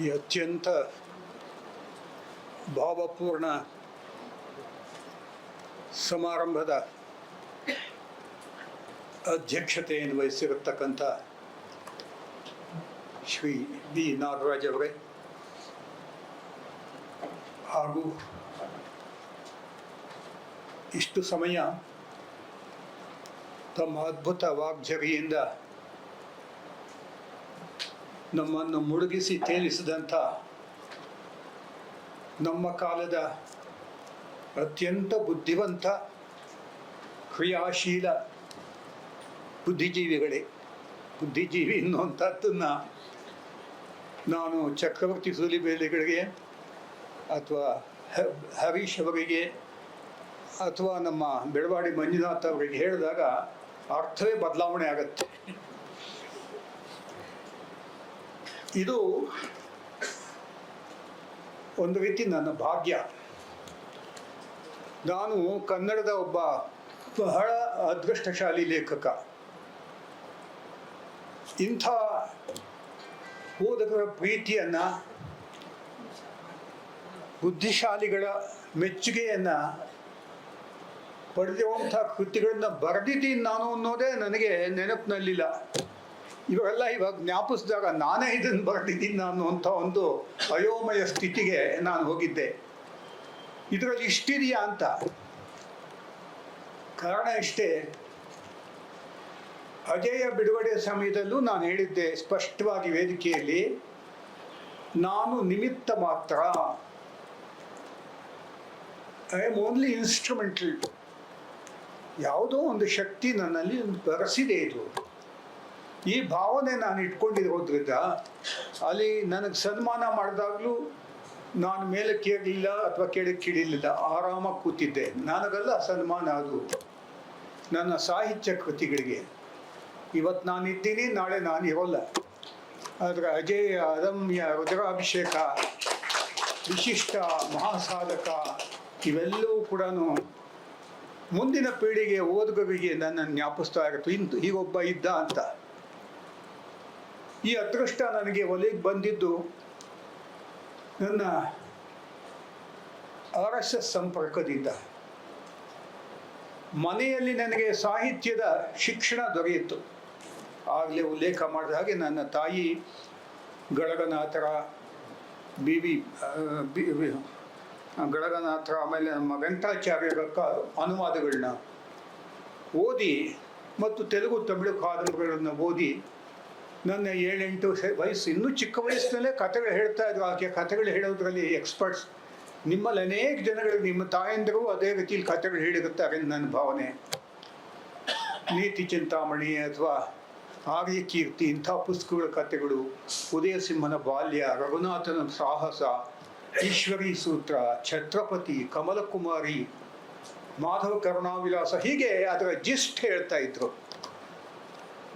ಈ ಅತ್ಯಂತ ಭಾವಪೂರ್ಣ ಸಮಾರಂಭದ ಅಧ್ಯಕ್ಷತೆಯನ್ನು ವಹಿಸಿರತಕ್ಕಂಥ ಶ್ರೀ ಬಿ ನಾಗರಾಜ್ ಅವರೇ ಹಾಗೂ ಇಷ್ಟು ಸಮಯ ತಮ್ಮ ಅದ್ಭುತ ವಾಗ್ಝರಿಯಿಂದ ನಮ್ಮನ್ನು ಮುಳುಗಿಸಿ ತೇಲಿಸಿದಂಥ ನಮ್ಮ ಕಾಲದ ಅತ್ಯಂತ ಬುದ್ಧಿವಂತ, ಕ್ರಿಯಾಶೀಲ ಬುದ್ಧಿಜೀವಿಗಳೇ. ಬುದ್ಧಿಜೀವಿ ಅನ್ನುವಂಥದ್ದನ್ನು ನಾನು ಚಕ್ರವರ್ತಿ ಸೂಲಿಬೇಲಿಗಳಿಗೆ ಅಥವಾ ಹರೀಶ್ ಅವರಿಗೆ ಅಥವಾ ನಮ್ಮ ಬೆಳವಾಡಿ ಮಂಜುನಾಥ್ ಅವರಿಗೆ ಹೇಳಿದಾಗ ಅರ್ಥವೇ ಬದಲಾವಣೆ ಆಗುತ್ತೆ. ಇದು ಒಂದು ರೀತಿ ನನ್ನ ಭಾಗ್ಯ. ನಾನು ಕನ್ನಡದ ಒಬ್ಬ ಬಹಳ ಅದೃಷ್ಟಶಾಲಿ ಲೇಖಕ. ಇಂಥ ಓದಕರ ಪ್ರೀತಿಯನ್ನು, ಬುದ್ಧಿಶಾಲಿಗಳ ಮೆಚ್ಚುಗೆಯನ್ನು, ಪಡೆದಿರುವಂಥ ಕೃತಿಗಳನ್ನು ಬರೆದಿದ್ದೀನಿ ನಾನು ಅನ್ನೋದೇ ನನಗೆ ನೆನಪಿನಲ್ಲಿಲ್ಲ. ಇವೆಲ್ಲ ಇವಾಗ ಜ್ಞಾಪಿಸಿದಾಗ ನಾನೇ ಇದನ್ನು ಬರೆದಿದ್ದೀನಿ ಅನ್ನುವಂಥ ಒಂದು ಅಯೋಮಯ ಸ್ಥಿತಿಗೆ ನಾನು ಹೋಗಿದ್ದೆ. ಇದರಲ್ಲಿ ಇಷ್ಟಿದೆಯಾ ಅಂತ? ಕಾರಣ ಇಷ್ಟೇ. ಅಜಯ ಬಿಡುಗಡೆ ಸಮಯದಲ್ಲೂ ನಾನು ಹೇಳಿದ್ದೆ ಸ್ಪಷ್ಟವಾಗಿ ವೇದಿಕೆಯಲ್ಲಿ, ನಾನು ನಿಮಿತ್ತ ಮಾತ್ರ ಐ ಆಮ್ ಓನ್ಲಿ ಇನ್ಸ್ಟ್ರೂಮೆಂಟಲ್ ಯಾವುದೋ ಒಂದು ಶಕ್ತಿ ನನ್ನಲ್ಲಿ ಬರೆಸಿದೆ ಇದು. ಈ ಭಾವನೆ ನಾನು ಇಟ್ಕೊಂಡಿರೋದ್ರಿಂದ ಅಲ್ಲಿ ನನಗೆ ಸನ್ಮಾನ ಮಾಡಿದಾಗಲೂ ನಾನು ಮೇಲೆ ಕೇಳಲಿಲ್ಲ ಅಥವಾ ಕೆಳಕ್ಕೆ ಇಳಿಲಿಲ್ಲ ಆರಾಮಾಗಿ ಕೂತಿದ್ದೆ. ನನಗಲ್ಲ ಸನ್ಮಾನ ಅದು. ನನ್ನ ಸಾಹಿತ್ಯ ಕೃತಿಗಳಿಗೆ. ಇವತ್ತು ನಾನು ಇದ್ದೀನಿ, ನಾಳೆ ನಾನು ಇರೋಲ್ಲ. ಆದರೆ ಅಜೇಯ ಅದಮ್ಯ ರುದ್ರಾಭಿಷೇಕ, ವಿಶಿಷ್ಟ ಮಹಾಸಾಧಕ, ಇವೆಲ್ಲವೂ ಕೂಡ ಮುಂದಿನ ಪೀಳಿಗೆ ಓದುಗರಿಗೆ ನನ್ನನ್ನು ಜ್ಞಾಪಿಸ್ತಾ ಇರುತ್ತೆ ಇಂದು ಹೀಗೊಬ್ಬ ಇದ್ದ ಅಂತ. ಈ ಅದೃಷ್ಟ ನನಗೆ ಒಲೆಗೆ ಬಂದಿದ್ದು ನನ್ನ ಆರ್ ಎಸ್ ಎಸ್ ಸಂಪರ್ಕದಿಂದ. ಮನೆಯಲ್ಲಿ ನನಗೆ ಸಾಹಿತ್ಯದ ಶಿಕ್ಷಣ ದೊರೆಯಿತು. ಆಗಲೇ ಉಲ್ಲೇಖ ಮಾಡಿದ ಹಾಗೆ ನನ್ನ ತಾಯಿ ಗಳಗನಾಥರ ಬಿ ವಿ ಗಳಗನಾಥರ ಆಮೇಲೆ ನಮ್ಮ ವೆಂಕಟಾಚಾರ್ಯರ ಅನುವಾದಗಳನ್ನ ಓದಿ ಮತ್ತು ತೆಲುಗು, ತಮಿಳು ಕಾದಂಬರಿಗಳನ್ನು ಓದಿ ನನ್ನ ಏಳೆಂಟು ವಯಸ್ಸು, ಇನ್ನೂ ಚಿಕ್ಕ ವಯಸ್ಸಿನಲ್ಲೇ ಕಥೆಗಳು ಹೇಳ್ತಾ ಇದ್ರು. ಆಕೆ ಕಥೆಗಳು ಹೇಳೋದ್ರಲ್ಲಿ ಎಕ್ಸ್ಪರ್ಟ್ಸ್ ನಿಮ್ಮಲ್ಲಿ ಅನೇಕ ಜನಗಳು, ನಿಮ್ಮ ತಾಯಂದಿರು ಅದೇ ರೀತಿಯಲ್ಲಿ ಕಥೆಗಳು ಹೇಳಿರುತ್ತಾರೆ ನನ್ನ ಭಾವನೆ. ನೀತಿ ಚಿಂತಾಮಣಿ ಅಥವಾ ಆರ್ಯ ಕೀರ್ತಿ ಇಂಥ ಪುಸ್ತಕಗಳ ಕಥೆಗಳು, ಉದಯ ಸಿಂಹನ ಬಾಲ್ಯ, ರಘುನಾಥನ ಸಾಹಸ, ಈಶ್ವರಿ ಸೂತ್ರ, ಛತ್ರಪತಿ, ಕಮಲಕುಮಾರಿ, ಮಾಧವ ಕರುಣಾವಿಲಾಸ, ಹೀಗೆ ಅದರ ಜಿಸ್ಟ್ ಹೇಳ್ತಾ ಇದ್ರು.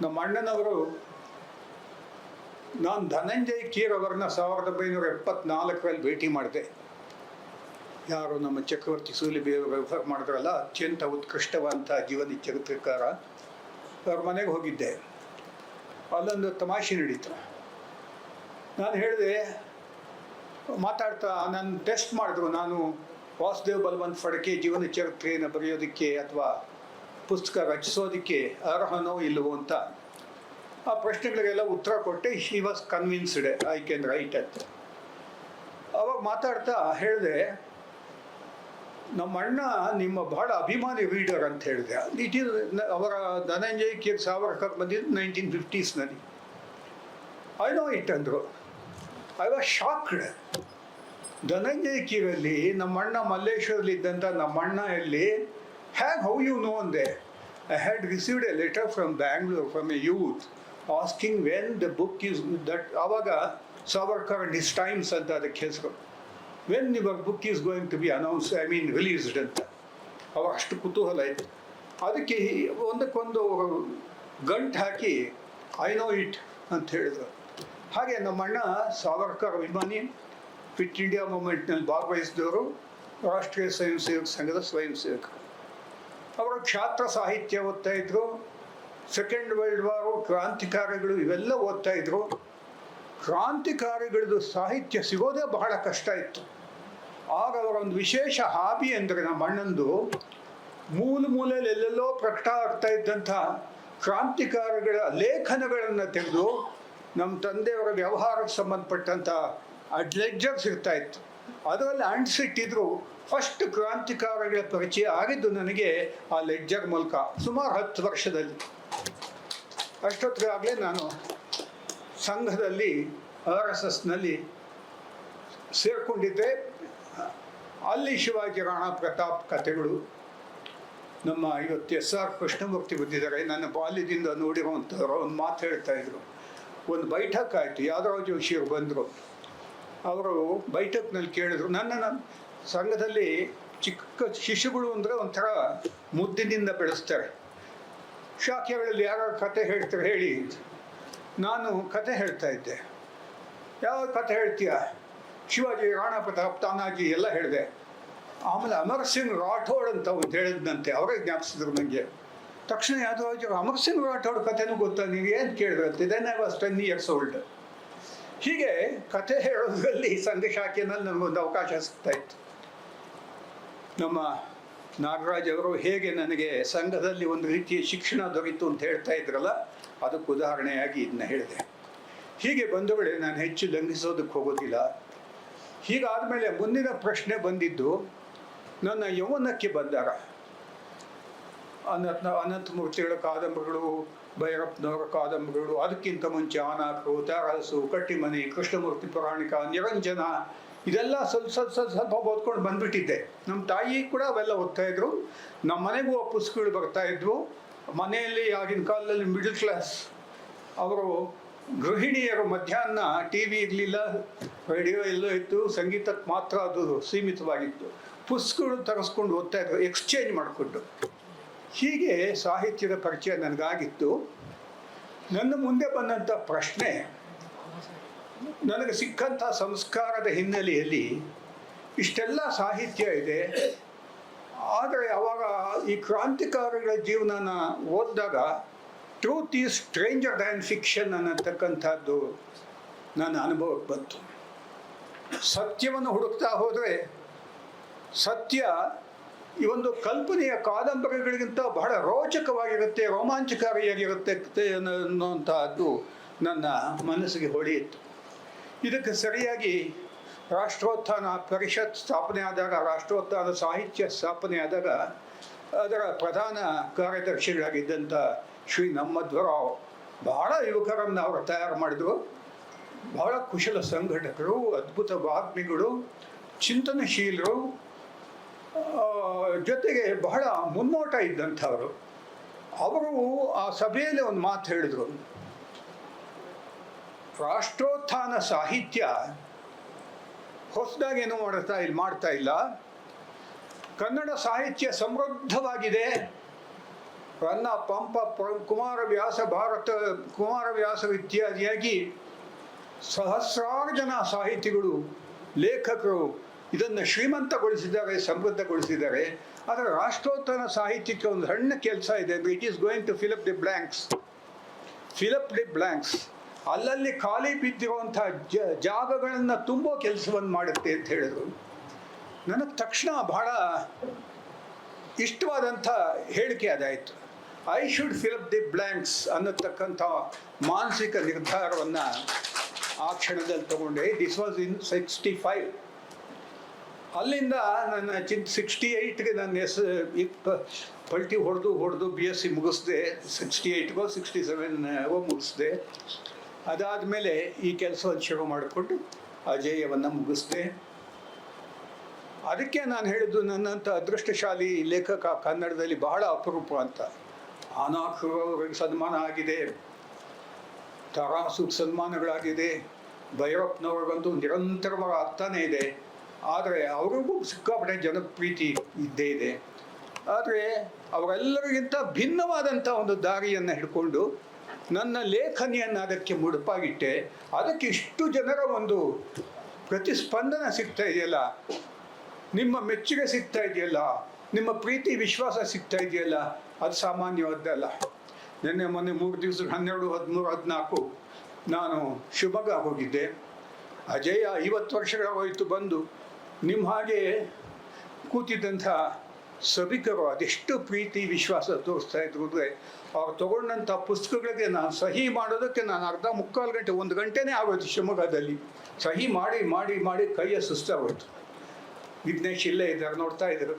ನಮ್ಮ ಅಣ್ಣನವರು ನಾನು ಧನಂಜಯ್ ಕೀರ್ ಅವರನ್ನ ಸಾವಿರದ ಒಂಬೈನೂರ ಎಪ್ಪತ್ನಾಲ್ಕರಲ್ಲಿ ಭೇಟಿ ಮಾಡಿದೆ. ಯಾರು ನಮ್ಮ ಚಕ್ರವರ್ತಿ ಸೂಲಿಬೆ ವ್ಯವಹಾರ ಮಾಡಿದ್ರಲ್ಲ, ಅತ್ಯಂತ ಉತ್ಕೃಷ್ಟವಾದಂಥ ಜೀವನ ಚರಿತ್ರಕಾರ. ಅವ್ರ ಮನೆಗೆ ಹೋಗಿದ್ದೆ. ಅಲ್ಲೊಂದು ತಮಾಷೆ ನಡೀತು. ನಾನು ಹೇಳಿದೆ, ಮಾತಾಡ್ತಾ ನಾನು ಟೆಸ್ಟ್ ಮಾಡಿದ್ರು. ನಾನು ವಾಸುದೇವ್ ಬಲ್ವಂತ್ ಫಡಕೆ ಜೀವನ ಚರಿತ್ರೆಯನ್ನು ಬರೆಯೋದಕ್ಕೆ ಅಥವಾ ಪುಸ್ತಕ ರಚಿಸೋದಕ್ಕೆ ಅರ್ಹನೋ ಇಲ್ಲವೋ ಅಂತ. ಆ ಪ್ರಶ್ನೆಗಳಿಗೆಲ್ಲ ಉತ್ತರ ಕೊಟ್ಟೆ she was convinced I can write ಅಂತ ಅವಾಗ ಮಾತಾಡ್ತಾ ಹೇಳಿದೆ ನಮ್ಮ ಅಣ್ಣ ನಿಮ್ಮ ಬಹಳ ಅಭಿಮಾನಿ ರೀಡರ್ ಅಂತ ಹೇಳಿದೆ. ಇಟ್ ಈಸ್ ಅವರ ಧನಂಜಯ್ ಕೆ ಸಾವರ್ಕರ್ ಬಂದಿದ್ದು ನೈನ್ಟೀನ್ ಫಿಫ್ಟೀಸ್ನಲ್ಲಿ ಐ ನೋ ಇಟ್ ಅಂದರು. ಐ ವಾಸ್ ಶಾಕ್ಡ್ ಧನಂಜಯ್ ಕೀರಲ್ಲಿ ನಮ್ಮ ಅಣ್ಣ ಮಲ್ಲೇಶ್ವರಲ್ಲಿ ಇದ್ದಂಥ ನಮ್ಮ ಅಣ್ಣ ಎಲ್ಲಿ? ಹ್ಯಾಗ್ ಹೌ ಯು ನೋ ಅಂದೆ. I had received a letter from Bangalore from a youth asking when the book is that ಆವಾಗ ಸಾವರ್ಕರ್ ಅಂಡ್ ಹಿಸ್ ಟೈಮ್ಸ್ ಅಂತ ಅದಕ್ಕೆ ಹೆಸರು when your book is going to be announce I mean released ಅಂತ. ಅವಾಗ ಅಷ್ಟು ಕುತೂಹಲ ಇತ್ತು ಅದಕ್ಕೆ ಒಂದಕ್ಕೊಂದು ಗಂಟು ಹಾಕಿ ಐ ನೋ ಇಟ್ ಅಂತ ಹೇಳಿದ್ರು. ಹಾಗೆ ನಮ್ಮ ಅಣ್ಣ ಸಾವರ್ಕರ್ ಅಭಿಮಾನಿ ಫಿಟ್ ಇಂಡಿಯಾ ಮೂಮೆಂಟ್ನಲ್ಲಿ ಭಾಗವಹಿಸಿದವರು, ರಾಷ್ಟ್ರೀಯ ಸ್ವಯಂ ಸೇವಕ ಸಂಘದ ಸ್ವಯಂ ಸೇವಕರು. ಅವರು ಕ್ಷಾತ್ರ ಸಾಹಿತ್ಯ ಓದ್ತಾ ಇದ್ರು. ಸೆಕೆಂಡ್ ವರ್ಲ್ಡ್ ವಾರು ಕ್ರಾಂತಿಕಾರಿಗಳು ಇವೆಲ್ಲ ಓದ್ತಾ ಇದ್ರು. ಕ್ರಾಂತಿಕಾರಿಗಳದ್ದು ಸಾಹಿತ್ಯ ಸಿಗೋದೇ ಬಹಳ ಕಷ್ಟ ಇತ್ತು. ಆಗ ಅವರ ಒಂದು ವಿಶೇಷ ಹಾಬಿ ಅಂದರೆ ನಮ್ಮ ಅಣ್ಣಂದು ಮೂಲ ಮೂಲೆಯಲ್ಲಿ ಎಲ್ಲೆಲ್ಲೋ ಪ್ರಕಟ ಆಗ್ತಾ ಇದ್ದಂಥ ಕ್ರಾಂತಿಕಾರಿಗಳ ಲೇಖನಗಳನ್ನು ತೆಗೆದು ನಮ್ಮ ತಂದೆಯವರ ವ್ಯವಹಾರಕ್ಕೆ ಸಂಬಂಧಪಟ್ಟಂಥ ಲೆಡ್ಜರ್ಸ್ ಇರ್ತಾ ಇತ್ತು. ಅದರಲ್ಲಿ ಅಂಟಿಸಿಟ್ಟಿದ್ರು. ಫಸ್ಟ್ ಕ್ರಾಂತಿಕಾರಿಗಳ ಪರಿಚಯ ಆಗಿದ್ದು ನನಗೆ ಆ ಲೆಡ್ಜರ್ ಮೂಲಕ ಸುಮಾರು ಹತ್ತು ವರ್ಷದಲ್ಲಿ. ಅಷ್ಟೊತ್ತಿಗಾಗಲೇ ನಾನು ಸಂಘದಲ್ಲಿ ಆರ್ ಎಸ್ ಎಸ್ನಲ್ಲಿ ಸೇರಿಕೊಂಡಿದ್ದೆ. ಅಲ್ಲಿ ಶಿವಾಜಿ ರಾಣಾ ಪ್ರತಾಪ್ ಕಥೆಗಳು ನಮ್ಮ ಇವತ್ತು ಎಸ್ ಆರ್ ಕೃಷ್ಣಮೂರ್ತಿ ಬಂದಿದ್ದಾರೆ. ನನ್ನ ಬಾಲ್ಯದಿಂದ ನೋಡಿರುವಂಥವ್ರು ಒಂದು ಮಾತು ಹೇಳ್ತಾ ಇದ್ರು. ಒಂದು ಬೈಠಕ್ ಆಯಿತು ಯಾವುದೋ ಜೋಶಿಯವರು ಬಂದರು. ಅವರು ಬೈಠಕ್ನಲ್ಲಿ ಕೇಳಿದ್ರು, ನನ್ನ ಸಂಘದಲ್ಲಿ ಚಿಕ್ಕ ಶಿಶುಗಳು ಅಂದರೆ ಒಂಥರ ಮುದ್ದಿನಿಂದ ಬೆಳೆಸ್ತಾರೆ. ಶಾಖೆಗಳಲ್ಲಿ ಯಾರು ಕತೆ ಹೇಳ್ತಾರೆ ಹೇಳಿ. ನಾನು ಕತೆ ಹೇಳ್ತಾ ಇದ್ದೆ. ಯಾವ ಕತೆ ಹೇಳ್ತೀಯ? ಶಿವಾಜಿ ರಾಣಾ ಪ್ರತಾಪ್ ತಾನಾಜಿ ಎಲ್ಲ ಹೇಳಿದೆ. ಆಮೇಲೆ ಅಮರ್ ಸಿಂಗ್ ರಾಠೋಡ್ ಅಂತ ಒಂದು ಹೇಳಿದ್ನಂತೆ, ಅವರೇ ಜ್ಞಾಪಿಸಿದ್ರು ನನಗೆ ತಕ್ಷಣ ಯಾವುದೋ ಅಮರ್ ಸಿಂಗ್ ರಾಠೋಡ್ ಕಥೆನೂ ಗೊತ್ತಾ? ನೀವು ಏನು ಕೇಳಿದ್ರಂತೆ then I was ten years old ಹೀಗೆ ಕತೆ ಹೇಳೋದ್ರಲ್ಲಿ ಸಂದೇಶ ನನ್ನ ನನಗೊಂದು ಅವಕಾಶ ಸಿಗ್ತಾ ಇತ್ತು. ನಮ್ಮ ನಾಗರಾಜ್ ಅವರು ಹೇಗೆ ನನಗೆ ಸಂಘದಲ್ಲಿ ಒಂದು ರೀತಿಯ ಶಿಕ್ಷಣ ದೊರೀತು ಅಂತ ಹೇಳ್ತಾ ಇದ್ರಲ್ಲ, ಅದಕ್ಕೆ ಉದಾಹರಣೆಯಾಗಿ ಇದನ್ನ ಹೇಳಿದೆ. ಹೀಗೆ ಬಂದವಳೆ ನಾನು ಹೆಚ್ಚು ಲಂಘಿಸೋದಕ್ಕೆ ಹೋಗೋದಿಲ್ಲ. ಹೀಗಾದ ಮೇಲೆ ಮುಂದಿನ ಪ್ರಶ್ನೆ ಬಂದಿದ್ದು, ನನ್ನ ಯೌವನಕ್ಕೆ ಬಂದಾಗ, ಅನಂತ ಅನಂತಮೂರ್ತಿಗಳ ಕಾದಂಬರಿಗಳು, ಭೈರಪ್ಪನವರ ಕಾದಂಬರಿಗಳು, ಅದಕ್ಕಿಂತ ಮುಂಚೆ ಆನಾಕರು ತಾರಸು ಕಟ್ಟಿಮನಿ, ಕೃಷ್ಣಮೂರ್ತಿ ಪುರಾಣಿಕ, ನಿರಂಜನ ಇದೆಲ್ಲ ಸ್ವಲ್ಪ ಸ್ವಲ್ಪ ಸ್ವಲ್ಪ ಸ್ವಲ್ಪ ಓದ್ಕೊಂಡು ಬಂದ್ಬಿಟ್ಟಿದ್ದೆ. ನಮ್ಮ ತಾಯಿ ಕೂಡ ಅವೆಲ್ಲ ಓದ್ತಾ ಇದ್ರು. ನಮ್ಮ ಮನೆಗೂ ಆ ಪುಸ್ತಕಗಳು ಬರ್ತಾ ಇದ್ವು. ಮನೆಯಲ್ಲಿ ಆಗಿನ ಕಾಲದಲ್ಲಿ ಮಿಡಲ್ ಕ್ಲಾಸ್ ಅವರು ಗೃಹಿಣಿಯರು ಮಧ್ಯಾಹ್ನ ಟಿ ವಿ ಇರಲಿಲ್ಲ, ರೇಡಿಯೋ ಎಲ್ಲೋ ಇತ್ತು ಸಂಗೀತಕ್ಕೆ ಮಾತ್ರ ಅದು ಸೀಮಿತವಾಗಿತ್ತು. ಪುಸ್ತಕಗಳು ತರಿಸ್ಕೊಂಡು ಓದ್ತಾ ಇದ್ರು ಎಕ್ಸ್ಚೇಂಜ್ ಮಾಡಿಕೊಂಡು. ಹೀಗೆ ಸಾಹಿತ್ಯದ ಪರಿಚಯ ನನಗಾಗಿತ್ತು. ನನ್ನ ಮುಂದೆ ಬಂದಂಥ ಪ್ರಶ್ನೆ ನನಗೆ ಸಿಕ್ಕಂಥ ಸಂಸ್ಕಾರದ ಹಿನ್ನೆಲೆಯಲ್ಲಿ ಇಷ್ಟೆಲ್ಲ ಸಾಹಿತ್ಯ ಇದೆ. ಆದರೆ ಅವಾಗ ಈ ಕ್ರಾಂತಿಕಾರಿಗಳ ಜೀವನನ ಓದಿದಾಗ truth is stranger than fiction ಅನ್ನತಕ್ಕಂಥದ್ದು ನನ್ನ ಅನುಭವಕ್ಕೆ ಬಂತು. ಸತ್ಯವನ್ನು ಹುಡುಕ್ತಾ ಹೋದರೆ ಸತ್ಯ ಈ ಒಂದು ಕಲ್ಪನೆಯ ಕಾದಂಬರಿಗಳಿಗಿಂತ ಬಹಳ ರೋಚಕವಾಗಿರುತ್ತೆ, ರೋಮಾಂಚಕಾರಿಯಾಗಿರುತ್ತೆ ಅನ್ನುವಂತಹದ್ದು ನನ್ನ ಮನಸ್ಸಿಗೆ ಹೊಳೆಯಿತು. ಇದಕ್ಕೆ ಸರಿಯಾಗಿ ರಾಷ್ಟ್ರೋತ್ಥಾನ ಪರಿಷತ್ ಸ್ಥಾಪನೆ ಆದಾಗ, ರಾಷ್ಟ್ರೋತ್ಥಾನ ಸಾಹಿತ್ಯ ಸ್ಥಾಪನೆ ಆದಾಗ ಅದರ ಪ್ರಧಾನ ಕಾರ್ಯದರ್ಶಿಗಳಾಗಿದ್ದಂಥ ಶ್ರೀ ನಮ್ಮಧ್ವರಾವ್ ಬಹಳ ಯುವಕರನ್ನು ಅವರು ತಯಾರು ಮಾಡಿದರು. ಬಹಳ ಕುಶಲ ಸಂಘಟಕರು, ಅದ್ಭುತ ವಾಗ್ಮಿಗಳು, ಚಿಂತನಶೀಲರು ಜೊತೆಗೆ ಬಹಳ ಮುನ್ನೋಟ ಇದ್ದಂಥವರು. ಅವರು ಆ ಸಭೆಯಲ್ಲಿ ಒಂದು ಮಾತು ಹೇಳಿದರು. ರಾಷ್ಟ್ರೋತ್ಥಾನ ಸಾಹಿತ್ಯ ಹೊಸದಾಗೇನು ಮಾಡ್ತಾ ಇಲ್ಲಿ ಮಾಡ್ತಾ ಇಲ್ಲ. ಕನ್ನಡ ಸಾಹಿತ್ಯ ಸಮೃದ್ಧವಾಗಿದೆ. ರನ್ನ ಪಂಪ ಕುಮಾರವ್ಯಾಸ ಭಾರತ ಕುಮಾರವ್ಯಾಸ ಇತ್ಯಾದಿಯಾಗಿ ಸಹಸ್ರಾರು ಜನ ಸಾಹಿತಿಗಳು, ಲೇಖಕರು ಇದನ್ನು ಶ್ರೀಮಂತಗೊಳಿಸಿದ್ದಾರೆ, ಸಮೃದ್ಧಗೊಳಿಸಿದ್ದಾರೆ. ಆದರೆ ರಾಷ್ಟ್ರೋತ್ಥಾನ ಸಾಹಿತ್ಯಕ್ಕೆ ಒಂದು ಸಣ್ಣ ಕೆಲಸ ಇದೆ it is going to fill up the blanks fill up the blanks ಅಲ್ಲಲ್ಲಿ ಖಾಲಿ ಬಿದ್ದಿರುವಂಥ ಜ, ಜಾಗಗಳನ್ನು ತುಂಬೋ ಕೆಲಸವನ್ನು ಮಾಡುತ್ತೆ ಅಂತ ಹೇಳಿದರು. ನನಗೆ ತಕ್ಷಣ ಬಹಳ ಇಷ್ಟವಾದಂಥ ಹೇಳಿಕೆ ಅದಾಯಿತು. I should fill up the blanks ಅನ್ನತಕ್ಕಂಥ ಮಾನಸಿಕ ನಿರ್ಧಾರವನ್ನು ಆ ಕ್ಷಣದಲ್ಲಿ ತಗೊಂಡೆ. This was in sixty five ಅಲ್ಲಿಂದ ನನ್ನ ಚಿಂತ ಸಿಕ್ಸ್ಟಿ ಏಯ್ಟ್ಗೆ ನನ್ನ ಎಸ್ ಪಲ್ಟಿ ಹೊಡೆದು ಹೊಡೆದು ಬಿ ಎಸ್ ಸಿ ಮುಗಿಸ್ದೆ. ಸಿಕ್ಸ್ಟಿ ಏಯ್ಟ್ಗೋ ಸಿಕ್ಸ್ಟಿ ಸೆವೆನ್ಗೋ ಮುಗಿಸ್ದೆ. ಅದಾದಮೇಲೆ ಈ ಕೆಲಸವನ್ನು ಶುರು ಮಾಡಿಕೊಂಡು ಅಜೇಯವನ್ನು ಮುಗಿಸ್ದೆ. ಅದಕ್ಕೆ ನಾನು ಹೇಳಿದ್ದು ನನ್ನಂಥ ಅದೃಷ್ಟಶಾಲಿ ಲೇಖಕ ಕನ್ನಡದಲ್ಲಿ ಬಹಳ ಅಪರೂಪ ಅಂತ. ಅನಾಥರು ಅವರಿಗೆ ಸನ್ಮಾನ ಆಗಿದೆ. ತರಾಸು ಸನ್ಮಾನಗಳಾಗಿದೆ. ಭೈರಪ್ಪನವ್ರಿಗಂತೂ ನಿರಂತರವಾಗಿ ಆಗ್ತಾನೇ ಇದೆ. ಆದರೆ ಅವ್ರಿಗೂ ಸಿಕ್ಕಾಪಟ್ಟೆ ಜನಪ್ರೀತಿ ಇದ್ದೇ ಇದೆ. ಆದರೆ ಅವರೆಲ್ಲರಿಗಿಂತ ಭಿನ್ನವಾದಂಥ ಒಂದು ದಾರಿಯನ್ನು ಹಿಡ್ಕೊಂಡು ನನ್ನ ಲೇಖನಿಯನ್ನು ಅದಕ್ಕೆ ಮುಡುಪಾಗಿಟ್ಟೆ. ಅದಕ್ಕೆ ಇಷ್ಟು ಜನರ ಒಂದು ಪ್ರತಿಸ್ಪಂದನ ಸಿಗ್ತಾ ಇದೆಯಲ್ಲ? ನಿಮ್ಮ ಮೆಚ್ಚುಗೆ ಸಿಗ್ತಾ ಇದೆಯಲ್ಲ? ನಿಮ್ಮ ಪ್ರೀತಿ, ವಿಶ್ವಾಸ ಸಿಗ್ತಾ ಇದೆಯಲ್ಲ? ಅದು ಸಾಮಾನ್ಯವಾದ್ದಲ್ಲ. ನಿನ್ನೆ, ಮೊನ್ನೆ ಮೂರು ದಿವಸ, ಹನ್ನೆರಡು, ಹದಿಮೂರು, ಹದಿನಾಲ್ಕು ನಾನು ಶಿವಮೊಗ್ಗ ಹೋಗಿದ್ದೆ. ಅಜಯ ಐವತ್ತು ವರ್ಷಗಳ ಹೋಯಿತು ಬಂದು. ನಿಮ್ಮ ಹಾಗೆ ಕೂತಿದ್ದಂಥ ಸಭಿಕರು ಅದೆಷ್ಟು ಪ್ರೀತಿ, ವಿಶ್ವಾಸ ತೋರಿಸ್ತಾ ಇದ್ರು ಅಂದರೆ ಅವ್ರು ತಗೊಂಡಂಥ ಪುಸ್ತಕಗಳಿಗೆ ನಾನು ಸಹಿ ಮಾಡೋದಕ್ಕೆ ನಾನು ಅರ್ಧ ಮುಕ್ಕಾಲು ಗಂಟೆ, ಒಂದು ಗಂಟೆನೇ ಆಗೋಯ್ತು ಶಿವಮೊಗ್ಗದಲ್ಲಿ. ಸಹಿ ಮಾಡಿ ಮಾಡಿ ಮಾಡಿ ಕೈಯ ಸುಸ್ತಾಗೋಯ್ತು. ವಿಘ್ನೇಶ್ ಇಲ್ಲೇ ಇದ್ದಾರೆ, ನೋಡ್ತಾ ಇದ್ರು.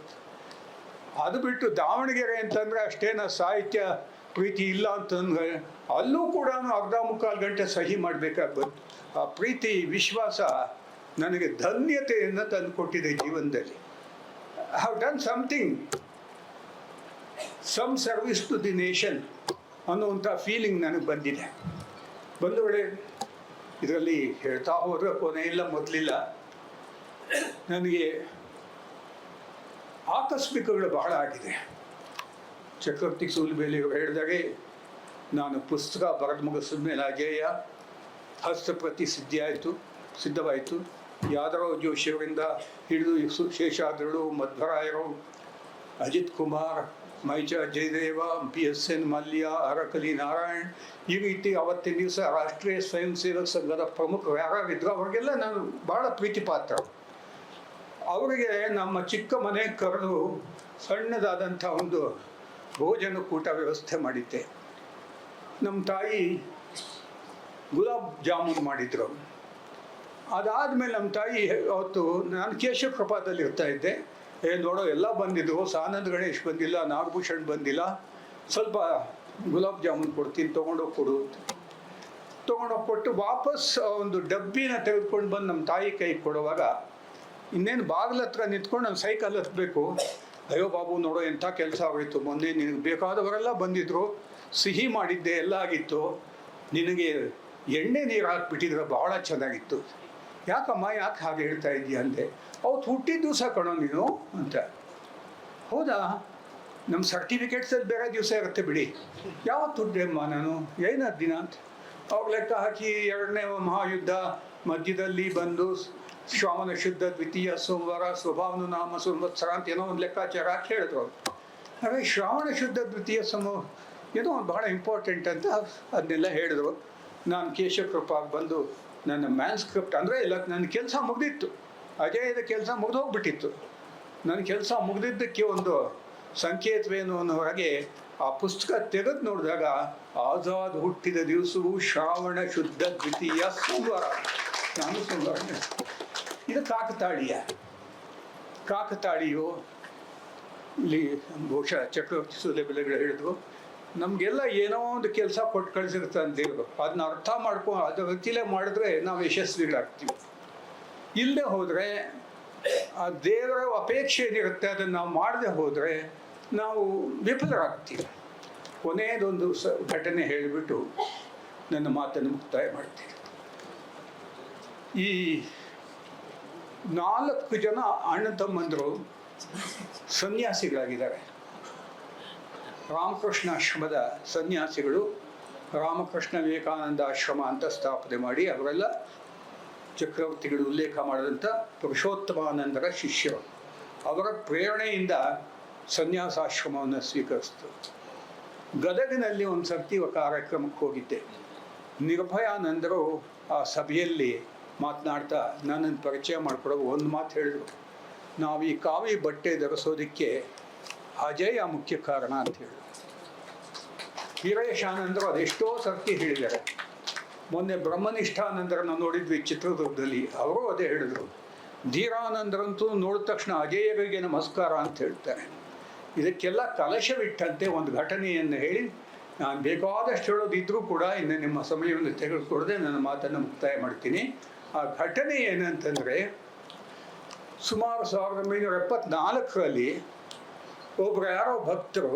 ಅದು ಬಿಟ್ಟು ದಾವಣಗೆರೆ ಅಂತಂದರೆ ಅಷ್ಟೇನ ಸಾಹಿತ್ಯ ಪ್ರೀತಿ ಇಲ್ಲ ಅಂತಂದ್ರೆ ಅಲ್ಲೂ ಕೂಡ ಅರ್ಧ ಮುಕ್ಕಾಲು ಗಂಟೆ ಸಹಿ ಮಾಡಬೇಕಾಗ್ಬೋದು. ಆ ಪ್ರೀತಿ, ವಿಶ್ವಾಸ ನನಗೆ ಧನ್ಯತೆಯನ್ನು ತಂದುಕೊಟ್ಟಿದೆ ಜೀವನದಲ್ಲಿ. I done something, some service to the nation ಅನ್ನುವಂಥ ಫೀಲಿಂಗ್ ನನಗೆ ಬಂದಿದೆ ಬಂಧುಗಳೇ ಇದರಲ್ಲಿ ಹೇಳ್ತಾ ಹೋದರೆ ಕೊನೆ ಇಲ್ಲ ಮೊದಲಿಲ್ಲ ನನಗೆ ಆಕಸ್ಮಿಕಗಳು ಬಹಳ ಆಗಿದೆ ಚಕ್ರವರ್ತಿ ಸೂಲಿಬೇಲಿ ಹೇಳಿದಾಗೆ ನಾನು ಪುಸ್ತಕ ಬರೆದು ಮುಗಿಸಿದ ಮೇಲೆ ಅಜೇಯ ಹಸ್ತಪ್ರತಿ ಸಿದ್ಧಿ ಆಯಿತು ಸಿದ್ಧವಾಯಿತು ಯಾದರಾವ್ ಜೋಶಿಯವರಿಂದ ಹಿಡಿದು ಶೇಷಾದ್ರಳು, ಮಧ್ವರಾಯರು, Ajit Kumar, ಮೈಚ Jayadeva P S N Mallya Arakali Narayan, ಈ ರೀತಿ ಅವತ್ತಿನ ದಿವಸ ರಾಷ್ಟ್ರೀಯ ಸ್ವಯಂ ಸೇವಕ ಸಂಘದ ಪ್ರಮುಖರು ಯಾರಿದ್ರು ಅವರಿಗೆಲ್ಲ ನಾನು ಭಾಳ ಪ್ರೀತಿ ಪಾತ್ರ ಅವರಿಗೆ ನಮ್ಮ ಚಿಕ್ಕ ಮನೆ ಕರೆದು ಸಣ್ಣದಾದಂಥ ಒಂದು ಭೋಜನ ಕೂಟ ವ್ಯವಸ್ಥೆ ಮಾಡಿದ್ದೆ. ನಮ್ಮ ತಾಯಿ ಗುಲಾಬ್ ಜಾಮೂನ್ ಮಾಡಿದ್ರು. ಅದಾದಮೇಲೆ ನಮ್ಮ ತಾಯಿ ಅವತ್ತು ನಾನು ಕೇಶವ ಪ್ರಪಾತದಲ್ಲಿ ಇರ್ತಾ ಇದ್ದೆ. ಏ, ನೋಡೋ, ಎಲ್ಲ ಬಂದಿದ್ರು ಸಾನಂದ್ ಗಣೇಶ್ ಬಂದಿಲ್ಲ, ನಾಗಭೂಷಣ್ ಬಂದಿಲ್ಲ. ಸ್ವಲ್ಪ ಗುಲಾಬ್ ಜಾಮೂನ್ ಕೊಡ್ತೀನಿ ತೊಗೊಂಡೋಗಿ ಕೊಡು ತೊಗೊಂಡೋಗಿ ಕೊಟ್ಟು ವಾಪಸ್ ಒಂದು ಡಬ್ಬಿನ ತೆಗೆದುಕೊಂಡು ಬಂದು ನಮ್ಮ ತಾಯಿ ಕೈ ಕೊಡುವಾಗ ಇನ್ನೇನು ಬಾಗಿಲ ಹತ್ರ ನಿಂತ್ಕೊಂಡು ನಾನು ಸೈಕಲ್ ಹತ್ಬೇಕು. ಅಯ್ಯೋ ಬಾಬು, ನೋಡೋ, ಎಂಥ ಕೆಲಸ ಆಗೋಯ್ತು. ಮೊನ್ನೆ ನಿನಗೆ ಬೇಕಾದವರೆಲ್ಲ ಬಂದಿದ್ರು. ಸಿಹಿ ಮಾಡಿದ್ದೆ, ಎಲ್ಲ ಆಗಿತ್ತು. ನಿನಗೆ ಎಣ್ಣೆ ನೀರು ಹಾಕ್ಬಿಟ್ಟಿದ್ರೆ ಬಹಳ ಚೆನ್ನಾಗಿತ್ತು. ಯಾಕಮ್ಮ ಯಾಕೆ ಹಾಗೆ ಹೇಳ್ತಾ ಇದೀಯ ಅಂದೆ? ಅವತ್ತು ಹುಟ್ಟಿದ ದಿವಸ ಕಣೋ ನೀನು ಅಂತ. ಹೌದಾ? ನಮ್ಮ ಸರ್ಟಿಫಿಕೇಟ್ಸಲ್ಲಿ ಬೇರೆ ದಿವಸ ಇರುತ್ತೆ ಬಿಡಿ. ಯಾವತ್ತು ಹುಟ್ಟಿದೆಮ್ಮ ನಾನು? ಏನಾದ ದಿನ ಅಂತ. ಅವಾಗ ಲೆಕ್ಕ ಹಾಕಿ ಎರಡನೇ ಮಹಾಯುದ್ಧ ಮಧ್ಯದಲ್ಲಿ ಬಂದು ಶ್ರಾವಣ ಶುದ್ಧ ದ್ವಿತೀಯ ಸೋಮವಾರ ಸ್ವಭಾವನು ನಾಮ ಸಂವತ್ಸರ ಅಂತ ಏನೋ ಒಂದು ಲೆಕ್ಕಾಚಾರ ಹಾಕಿ ಹೇಳಿದ್ರು ಅವರು. ಹಾಗೆ ಶ್ರಾವಣ ಶುದ್ಧ ದ್ವಿತೀಯ ಸಮ ಏನೋ ಒಂದು ಬಹಳ ಇಂಪಾರ್ಟೆಂಟ್ ಅಂತ ಅದನ್ನೆಲ್ಲ ಹೇಳಿದ್ರು. ನಾನು ಕೇಶವ ಕೃಪಾಗ್ ಬಂದು ನನ್ನ ಮ್ಯಾನ್ಸ್ಕ್ರಿಪ್ಟ್ ಅಂದರೆ ಇಲ್ಲ ನನ್ನ ಕೆಲಸ ಮುಗ್ದಿತ್ತು. ಅಜಯದ ಕೆಲಸ ಮುಗ್ದು ಹೋಗ್ಬಿಟ್ಟಿತ್ತು ನನ್ನ ಕೆಲಸ ಮುಗ್ದಿದ್ದಕ್ಕೆ ಒಂದು ಸಂಕೇತವೇನು ಅನ್ನೋ ಹಾಗೆ ಆ ಪುಸ್ತಕ ತೆಗೆದು ನೋಡಿದಾಗ ಆಜಾದ್ ಹುಟ್ಟಿದ ದಿವಸವು ಶ್ರಾವಣ ಶುದ್ಧ ದ್ವಿತೀಯ ಸೋಮವಾರ. ನಾನು ಸೋಮವಾರ. ಇದು ಕಾಕತಾಳೀಯ. ಕಾಕತಾಳಿಯು ಇಲ್ಲಿ ಬಹುಶಃ ಚಕ್ರವರ್ತಿ ಸೂಲೆಬೆಲೆಗಳು ಹೇಳಿದ್ರು. ನಮಗೆಲ್ಲ ಏನೋ ಒಂದು ಕೆಲಸ ಕೊಟ್ಟು ಕಳಿಸಿರ್ತಾನೆ ದೇವರು. ಅದನ್ನ ಅರ್ಥ ಮಾಡ್ಕೊ, ಅದು ರೀತಿಲೇ ಮಾಡಿದ್ರೆ ನಾವು ಯಶಸ್ವಿಗಳಾಗ್ತೀವಿ. ಇಲ್ಲದೆ ಹೋದರೆ, ಆ ದೇವರ ಅಪೇಕ್ಷೆ ಏನಿರುತ್ತೆ, ಅದನ್ನು ನಾವು ಮಾಡದೆ ಹೋದರೆ ನಾವು ವಿಫಲರಾಗ್ತೀವಿ. ಕೊನೆಯದೊಂದು ಸ ಘಟನೆ ಹೇಳಿಬಿಟ್ಟು ನನ್ನ ಮಾತನ್ನು ಮುಕ್ತಾಯ ಮಾಡ್ತೀನಿ. ಈ ನಾಲ್ಕು ಜನ ಅಣ್ಣ ತಮ್ಮಂದರು ಸನ್ಯಾಸಿಗಳಾಗಿದ್ದಾರೆ. ರಾಮಕೃಷ್ಣ ಆಶ್ರಮದ ಸನ್ಯಾಸಿಗಳು ರಾಮಕೃಷ್ಣ ವಿವೇಕಾನಂದ ಆಶ್ರಮ ಅಂತ ಸ್ಥಾಪನೆ ಮಾಡಿ ಅವರೆಲ್ಲ ಚಕ್ರವರ್ತಿಗಳು ಉಲ್ಲೇಖ ಮಾಡಿದಂಥ ಪುರುಷೋತ್ತಮಾನಂದರ ಶಿಷ್ಯರು. ಅವರ ಪ್ರೇರಣೆಯಿಂದ ಸನ್ಯಾಸಾಶ್ರಮವನ್ನು ಸ್ವೀಕರಿಸಿತು. ಗದಗಿನಲ್ಲಿ ಒಂದು ಸರ್ತಿ ಕಾರ್ಯಕ್ರಮಕ್ಕೆ ಹೋಗಿದ್ದೆ. ನಿರ್ಭಯಾನಂದರು ಆ ಸಭೆಯಲ್ಲಿ ಮಾತನಾಡ್ತಾ ನನ್ನನ್ನು ಪರಿಚಯ ಮಾಡಿಕೊಡೋ ಒಂದು ಮಾತು ಹೇಳಿದರು. ನಾವು ಈ ಕಾವಿ ಬಟ್ಟೆ ಧರಿಸೋದಕ್ಕೆ ಅಜಯ ಮುಖ್ಯ ಕಾರಣ ಅಂತ ಹೇಳಿ. ವೀರೇಶಾನಂದರು ಅದೆಷ್ಟೋ ಸರ್ತಿ ಹೇಳಿದ್ದಾರೆ. ಮೊನ್ನೆ ಬ್ರಹ್ಮನಿಷ್ಠಾನಂದರನ್ನು ನೋಡಿದ್ವಿ ಚಿತ್ರದುರ್ಗದಲ್ಲಿ. ಅವರು ಅದೇ ಹೇಳಿದರು. ಧೀರಾನಂದರಂತೂ ನೋಡಿದ ತಕ್ಷಣ ಅಜಯರಿಗೆ ನಮಸ್ಕಾರ ಅಂತ ಹೇಳ್ತಾರೆ. ಇದಕ್ಕೆಲ್ಲ ಕಲಶವಿಟ್ಟಂತೆ ಒಂದು ಘಟನೆಯನ್ನು ಹೇಳಿ, ನಾನು ಬೇಕಾದಷ್ಟು ಹೇಳೋದಿದ್ರೂ ಕೂಡ ಇನ್ನು ನಿಮ್ಮ ಸಮಯವನ್ನು ತೆಗೆದುಕೊಡದೆ ನನ್ನ ಮಾತನ್ನು ಮುಕ್ತಾಯ ಮಾಡ್ತೀನಿ. ಆ ಘಟನೆ ಏನಂತಂದರೆ, ಸುಮಾರು ಸಾವಿರದ ಒಂಬೈನೂರ ಎಪ್ಪತ್ನಾಲ್ಕರಲ್ಲಿ ಒಬ್ಬರು ಯಾರೋ ಭಕ್ತರು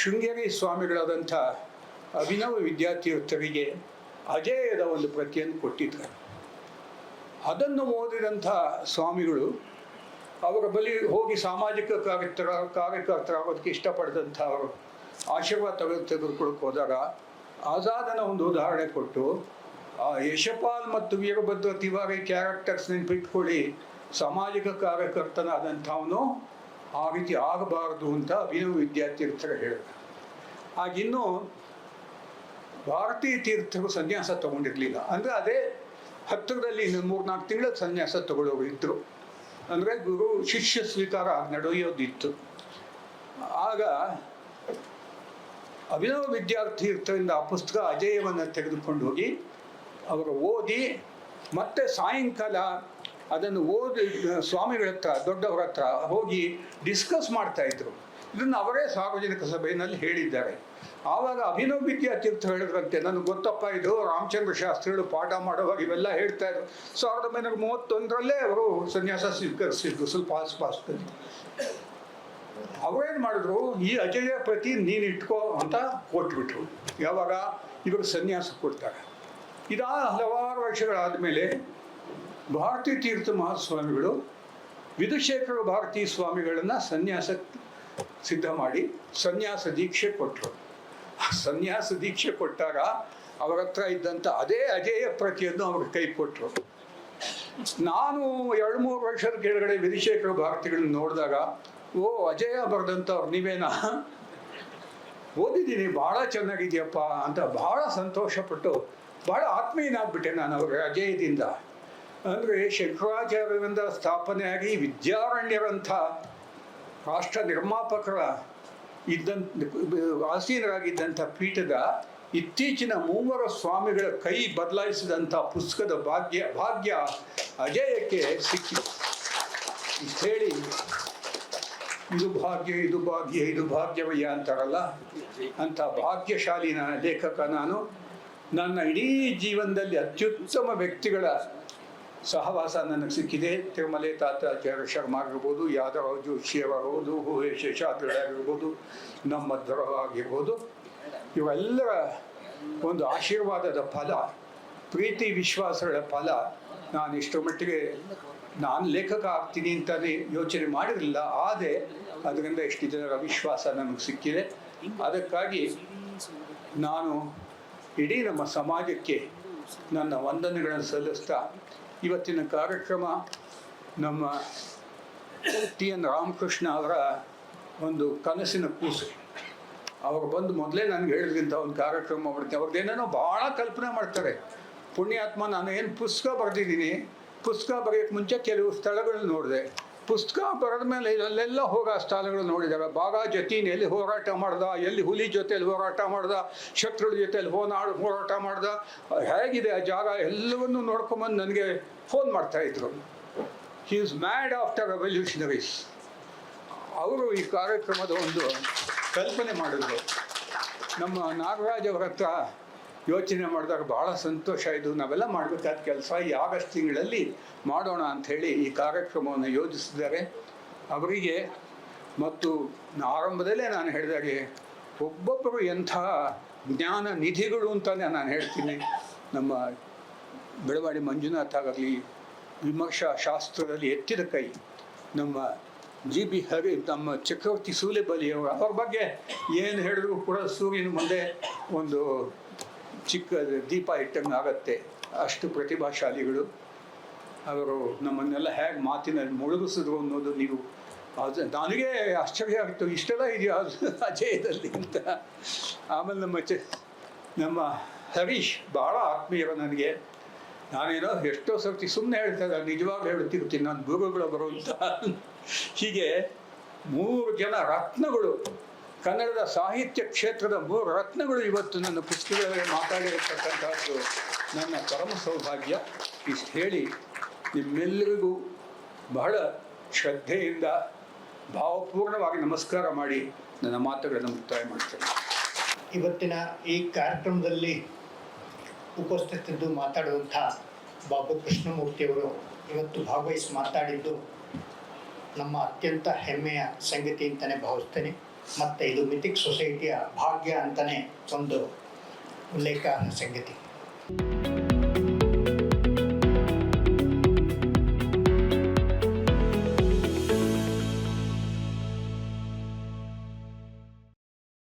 ಶೃಂಗೇರಿ ಸ್ವಾಮಿಗಳಾದಂಥ ಅಭಿನವ ವಿದ್ಯಾರ್ಥಿಯುತರಿಗೆ ಅಜೇಯದ ಒಂದು ಪ್ರತಿಯನ್ನು ಕೊಟ್ಟಿದ್ದಾರೆ. ಅದನ್ನು ಓದಿದಂಥ ಸ್ವಾಮಿಗಳು ಅವರ ಬಳಿ ಹೋಗಿ ಸಾಮಾಜಿಕ ಕಾರ್ಯಕರ್ತರ ಕಾರ್ಯಕರ್ತರಾಗೋದಕ್ಕೆ ಇಷ್ಟಪಡೆದಂಥ ಅವರು ಆಶೀರ್ವಾದ ತೆಗೆದು ತೆಗೆದುಕೊಳ್ಳಕ್ಕೆ ಹೋದಾಗ ಆಜಾದನ ಒಂದು ಉದಾಹರಣೆ ಕೊಟ್ಟು, ಆ ಯಶಪಾಲ್ ಮತ್ತು ವೀರಭದ್ರ ತಿವಾರಿ ಕ್ಯಾರೆಕ್ಟರ್ಸ್ ನೆನ್ಪಿಟ್ಕೊಳ್ಳಿ, ಸಾಮಾಜಿಕ ಕಾರ್ಯಕರ್ತನಾದಂಥವನು ಆ ರೀತಿ ಆಗಬಾರದು ಅಂತ ಅಭಿನವ ವಿದ್ಯಾರ್ಥಿ ಹತ್ರ ಹೇಳಿದ ಆಗಿನ್ನೂ ಭಾರತೀಯ ತೀರ್ಥರು ಸನ್ಯಾಸ ತಗೊಂಡಿರಲಿಲ್ಲ. ಅಂದರೆ ಅದೇ ಹತ್ತಿರದಲ್ಲಿ ಮೂರ್ನಾಲ್ಕು ತಿಂಗಳ ಸನ್ಯಾಸ ತಗೊಳ್ಳೋರು ಇದ್ದರು ಅಂದರೆ ಗುರು ಶಿಷ್ಯ ಸ್ವೀಕಾರ ನಡೆಯೋದಿತ್ತು. ಆಗ ಅಭಿನವ ವಿದ್ಯಾರ್ಥೀರ್ಥರಿಂದ ಆ ಪುಸ್ತಕ ಅಜೇಯವನ್ನು ತೆಗೆದುಕೊಂಡು ಹೋಗಿ, ಅವರು ಓದಿ ಮತ್ತೆ ಸಾಯಂಕಾಲ ಅದನ್ನು ಓದಿ ಸ್ವಾಮಿಗಳ ಹತ್ರ, ದೊಡ್ಡವರ ಹತ್ರ ಹೋಗಿ ಡಿಸ್ಕಸ್ ಮಾಡ್ತಾ ಇದ್ರು. ಇದನ್ನು ಅವರೇ ಸಾರ್ವಜನಿಕ ಸಭೆಯಲ್ಲಿ ಹೇಳಿದ್ದಾರೆ. ಆವಾಗ ಅಭಿನವ್ ವಿದ್ಯಾತೀರ್ಥ ಹೇಳಿದ್ರಂತೆ, ನನಗೆ ಗೊತ್ತಪ್ಪ ಇದು, ರಾಮಚಂದ್ರ ಶಾಸ್ತ್ರಿಗಳು ಪಾಠ ಮಾಡುವಾಗ ಇವೆಲ್ಲ ಹೇಳ್ತಾ ಇದ್ರು. ಸಾವಿರದ ಒಂಬೈನೂರ ಮೂವತ್ತೊಂದರಲ್ಲೇ ಅವರು ಸನ್ಯಾಸ ಸ್ವೀಕರಿಸಿದ್ರು ಸ್ವಲ್ಪ ಆಸ್ಪಾಸ್ದಲ್ಲಿ. ಅವರೇನು ಮಾಡಿದ್ರು, ಈ ಅಜಯ ಪ್ರತಿ ನೀನು ಇಟ್ಕೋ ಅಂತ ಕೊಟ್ಬಿಟ್ರು. ಯಾವಾಗ? ಇವರು ಸನ್ಯಾಸ ಕೊಡ್ತಾರೆ. ಇದಾದ ಹಲವಾರು ವರ್ಷಗಳಾದ ಮೇಲೆ ಭಾರತೀ ತೀರ್ಥ ಮಹಾಸ್ವಾಮಿಗಳು ವಿಧುಶೇಖರ ಭಾರತೀ ಸ್ವಾಮಿಗಳನ್ನು ಸನ್ಯಾಸ ಸಿದ್ಧ ಮಾಡಿ ಸನ್ಯಾಸ ದೀಕ್ಷೆ ಕೊಟ್ಟರು ಸನ್ಯಾಸ ದೀಕ್ಷೆ ಕೊಟ್ಟಾಗ ಅವರ ಹತ್ರ ಇದ್ದಂಥ ಅದೇ ಅಜೇಯ ಪ್ರತಿಯನ್ನು ಅವ್ರಿಗೆ ಕೈ ಕೊಟ್ಟರು ನಾನು ಎರಡು ಮೂರು ವರ್ಷದ ಕೆಳಗಡೆ ವಿಧಿಶೇಖರ ಭಾರತಿಗಳನ್ನ ನೋಡಿದಾಗ, ಓ, ಅಜಯ ಬರೆದಂಥವ್ರು ನೀವೇನಾ? ಓದಿದ್ದೀನಿ, ಭಾಳ ಚೆನ್ನಾಗಿದೆಯಪ್ಪ ಅಂತ ಭಾಳ ಸಂತೋಷಪಟ್ಟು ಭಾಳ ಆತ್ಮೀಯನಾಗ್ಬಿಟ್ಟೆ ನಾನು ಅವರ ಅಜಯದಿಂದ. ಅಂದರೆ ಶಂಕರಾಚಾರ್ಯರಿಂದ ಸ್ಥಾಪನೆಯಾಗಿ ವಿದ್ಯಾರಣ್ಯರಂಥ ರಾಷ್ಟ್ರ ನಿರ್ಮಾಪಕರ ಇದ್ದಂಥ ಆಸೀನರಾಗಿದ್ದಂಥ ಪೀಠದ ಇತ್ತೀಚಿನ ಮೂವರ ಸ್ವಾಮಿಗಳ ಕೈ ಬದಲಾಯಿಸಿದಂಥ ಪುಸ್ತಕದ ಭಾಗ್ಯ ಭಾಗ್ಯ ಅಜಯಕ್ಕೆ ಸಿಕ್ಕಿತು ಹೇಳಿ, ಇದು ಭಾಗ್ಯ ಇದು ಭಾಗ್ಯ, ಇದು ಭಾಗ್ಯವಯ್ಯ ಅಂತಾರಲ್ಲ? ಅಂಥ ಭಾಗ್ಯಶಾಲಿನ ಲೇಖಕ ನಾನು. ನನ್ನ ಇಡೀ ಜೀವನದಲ್ಲಿ ಅತ್ಯುತ್ತಮ ವ್ಯಕ್ತಿಗಳ ಸಹವಾಸ ನನಗೆ ಸಿಕ್ಕಿದೆ. ತಿರುಮಲೆ ತಾತಾಚಾರ್ಯ ಶರ್ಮ ಆಗಿರ್ಬೋದು ಯಾದವ ಜೋಶಿಯವರಾಗಿರ್ಬೋದು ಹೂವೆ ಶೇಷಾದ್ರಿಗಳಾಗಿರ್ಬೋದು, ನಮ್ಮ ಆಗಿರ್ಬೋದು. ಇವೆಲ್ಲರ ಒಂದು ಆಶೀರ್ವಾದದ ಫಲ, ಪ್ರೀತಿ ವಿಶ್ವಾಸಗಳ ಫಲ ನಾನು ಇಷ್ಟರ ಮಟ್ಟಿಗೆ ನಾನು ಲೇಖಕ ಆಗ್ತೀನಿ ಅಂತಲೇ ಯೋಚನೆ ಮಾಡಿರಲಿಲ್ಲ. ಆದರೆ ಅದರಿಂದ ಎಷ್ಟು ಜನರ ವಿಶ್ವಾಸ ನನಗೆ ಸಿಕ್ಕಿದೆ. ಅದಕ್ಕಾಗಿ ನಾನು ಇಡೀ ನಮ್ಮ ಸಮಾಜಕ್ಕೆ ನನ್ನ ವಂದನೆಗಳನ್ನು ಸಲ್ಲಿಸ್ತಾ ಇವತ್ತಿನ ಕಾರ್ಯಕ್ರಮ ನಮ್ಮ ಟಿ ಎನ್ ರಾಮಕೃಷ್ಣ ಅವರ ಒಂದು ಕನಸಿನ ಕೂಸು. ಅವರು ಬಂದು ಮೊದಲೇ ನನಗೆ ಹೇಳಿದ್ರಿಂತ ಒಂದು ಕಾರ್ಯಕ್ರಮ ಮಾಡ್ತೀನಿ. ಅವ್ರದ್ದು ಏನೇನೋ ಭಾಳ ಕಲ್ಪನೆ ಮಾಡ್ತಾರೆ. ಪುಣ್ಯಾತ್ಮ ನಾನು ಏನು ಪುಸ್ತಕ ಬರೆದಿದ್ದೀನಿ, ಪುಸ್ತಕ ಬರೆಯೋಕ್ಕೆ ಮುಂಚೆ ಕೆಲವು ಸ್ಥಳಗಳನ್ನ ನೋಡಿದೆ. ಪುಸ್ತಕ ಬರೆದ ಮೇಲೆ ಅಲ್ಲೆಲ್ಲ ಹೋಗೋ ಸ್ಥಾನಗಳು ನೋಡಿದ್ದಾರೆ ಬಾಗ ಜತೀನ್ ಎಲ್ಲಿ ಹೋರಾಟ ಮಾಡ್ದ, ಎಲ್ಲಿ ಹುಲಿ ಜೊತೆಯಲ್ಲಿ ಹೋರಾಟ ಮಾಡ್ದ, ಶತ್ರುಗಳ ಜೊತೆಯಲ್ಲಿ ಹೋನಾಡ್ ಹೋರಾಟ ಮಾಡ್ದ, ಹೇಗಿದೆ ಆ ಜಾಗ ಎಲ್ಲವನ್ನು ನೋಡ್ಕೊಂಬಂದು ನನಗೆ ಫೋನ್ ಮಾಡ್ತಾ ಇದ್ರು. He is mad after revolutionaries ಅವರು ಈ ಕಾರ್ಯಕ್ರಮದ ಒಂದು ಕಲ್ಪನೆ ಮಾಡಿದ್ರು. ನಮ್ಮ ನಾಗರಾಜ್ ಅವರ ಹತ್ರ ಯೋಚನೆ ಮಾಡಿದಾಗ ಬಹಳ ಸಂತೋಷ ಇದು. ನಾವೆಲ್ಲ ಮಾಡಬೇಕಾದ ಕೆಲಸ ಈ ಆಗಸ್ಟ್ ತಿಂಗಳಲ್ಲಿ ಮಾಡೋಣ ಅಂಥೇಳಿ ಈ ಕಾರ್ಯಕ್ರಮವನ್ನು ಯೋಜಿಸಿದ್ದಾರೆ. ಅವರಿಗೆ ಮತ್ತು ಆರಂಭದಲ್ಲೇ ನಾನು ಹೇಳಿದಾಗೆ ಒಬ್ಬೊಬ್ಬರು ಎಂಥ ಜ್ಞಾನ ನಿಧಿಗಳು ಅಂತಲೇ ನಾನು ಹೇಳ್ತೀನಿ. ನಮ್ಮ ಬೆಳವಾಡಿ ಮಂಜುನಾಥ್ ಆಗಲಿ, ವಿಮರ್ಶಾ ಶಾಸ್ತ್ರದಲ್ಲಿ ಎತ್ತಿದ ಕೈ ನಮ್ಮ ಜಿ ಬಿ ಹರಿ, ನಮ್ಮ ಚಕ್ರವರ್ತಿ ಸೂಲೆಬಲಿಯವರು, ಅವ್ರ ಬಗ್ಗೆ ಏನು ಹೇಳಿದ್ರು ಕೂಡ ಸೂರ್ಯನ ಮುಂದೆ ಒಂದು ಚಿಕ್ಕ ದೀಪ ಇಟ್ಟಂಗೆ ಆಗತ್ತೆ ಅಷ್ಟು ಪ್ರತಿಭಾಶಾಲಿಗಳು. ಅವರು ನಮ್ಮನ್ನೆಲ್ಲ ಹೇಗೆ ಮಾತಿನಲ್ಲಿ ಮುಳುಗಿಸಿದ್ರು ಅನ್ನೋದು ನೀವು ಅದು ನನಗೆ ಆಶ್ಚರ್ಯ ಆಗ್ತು. ಇಷ್ಟೆಲ್ಲ ಇದೆಯಾ ಅಜಯದಲ್ಲಿ ಅಂತ. ಆಮೇಲೆ ನಮ್ಮ ಚ, ನಮ್ಮ ಹರೀಶ್ ಭಾಳ ಆತ್ಮೀಯರು ನನಗೆ. ನಾನೇನೋ ಎಷ್ಟೋ ಸರ್ತಿ ಸುಮ್ಮನೆ ಹೇಳ್ತಾ ಇದ್ದಾರೆ ನಿಜವಾಗ್ಲೂ ಹೇಳ್ತಿರ್ತೀನಿ, ನಾನು ಬರೋ ಅಂತ. ಹೀಗೆ ಮೂರು ಜನ ರತ್ನಗಳು, ಕನ್ನಡದ ಸಾಹಿತ್ಯ ಕ್ಷೇತ್ರದ ಮೂರು ರತ್ನಗಳು ಇವತ್ತು ನನ್ನ ಪುಸ್ತಕಗಳಲ್ಲಿ ಮಾತಾಡಿರತಕ್ಕಂಥದ್ದು ನನ್ನ ಪರಮ ಸೌಭಾಗ್ಯ. ಇಷ್ಟು ಹೇಳಿ ನಿಮ್ಮೆಲ್ಲರಿಗೂ ಬಹಳ ಶ್ರದ್ಧೆಯಿಂದ ಭಾವಪೂರ್ಣವಾಗಿ ನಮಸ್ಕಾರ ಮಾಡಿ ನನ್ನ ಮಾತುಗಳನ್ನು ಮುಕ್ತಾಯ ಮಾಡ್ತೇನೆ. ಇವತ್ತಿನ ಈ ಕಾರ್ಯಕ್ರಮದಲ್ಲಿ ಉಪಸ್ಥಿತಿದ್ದು ಮಾತಾಡುವಂಥ ಬಾಬು ಕೃಷ್ಣಮೂರ್ತಿಯವರು ಇವತ್ತು ಭಾಗವಹಿಸಿ ಮಾತಾಡಿದ್ದು ನಮ್ಮ ಅತ್ಯಂತ ಹೆಮ್ಮೆಯ ಸಂಗತಿ ಅಂತಲೇ ಭಾವಿಸ್ತೇನೆ. ಮತ್ತು ಇದು ಮಿಥಿಕ್ ಸೊಸೈಟಿಯ ಭಾಗ್ಯ ಅಂತಲೇ ಒಂದು ಉಲ್ಲೇಖ ಸಂಗತಿ